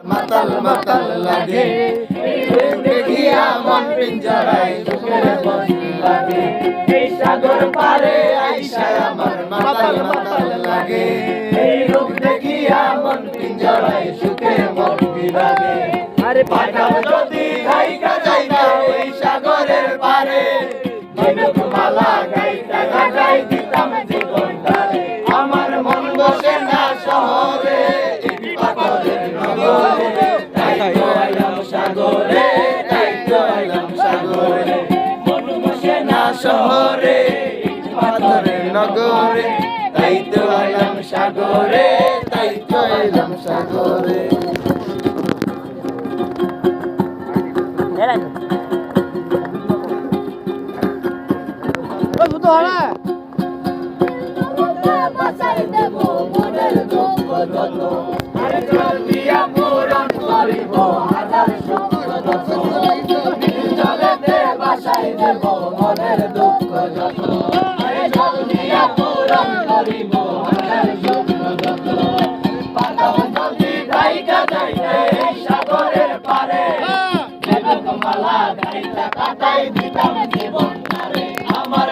মাতাল মাতাল লাগে। দেখিয়া মন পিঞ্জরায় চোখের বন্দি লাগে। এই সাগর পারে আইসা আমার মাতাল মাতাল লাগে। এই রূপ দেখিয়া মন পিঞ্জরায় সুখের মন লাগে আরে পাঠাও যদি গাইকা সাগরে তাই তো আইলাম সাগরে। মন বসে না শহরে এই পাথরের নগরে তাই তো আইলাম সাগরে তাই তো আইলাম সাগরে। বাসাই দেব মনের দুঃখ যত। আরে পূরণ করিব হাজার সুখ যত। পাতাও যদি গাইকা যাইতে সাগরের পারে। দেবক মালা গাইতা কাটাই দিতাম জীবন তারে আমার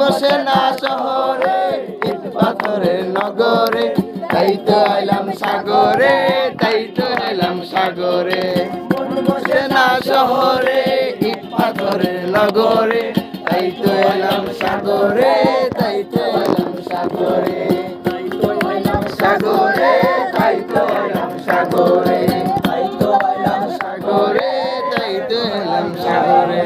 বসে না শহরে পাথরের নগরে। তাই তো আইলাম সাগরে, তাই তো আইলাম সাগরে। বসে না শহরে সাগরে লগরে তাই তো এলাম সাগরে, তাই তো এলাম সাগরে। তাই তো এলাম সাগরে, তাই তো এলাম সাগরে। তাই তো এলাম সাগরে, তাই তো এলাম সাগরে।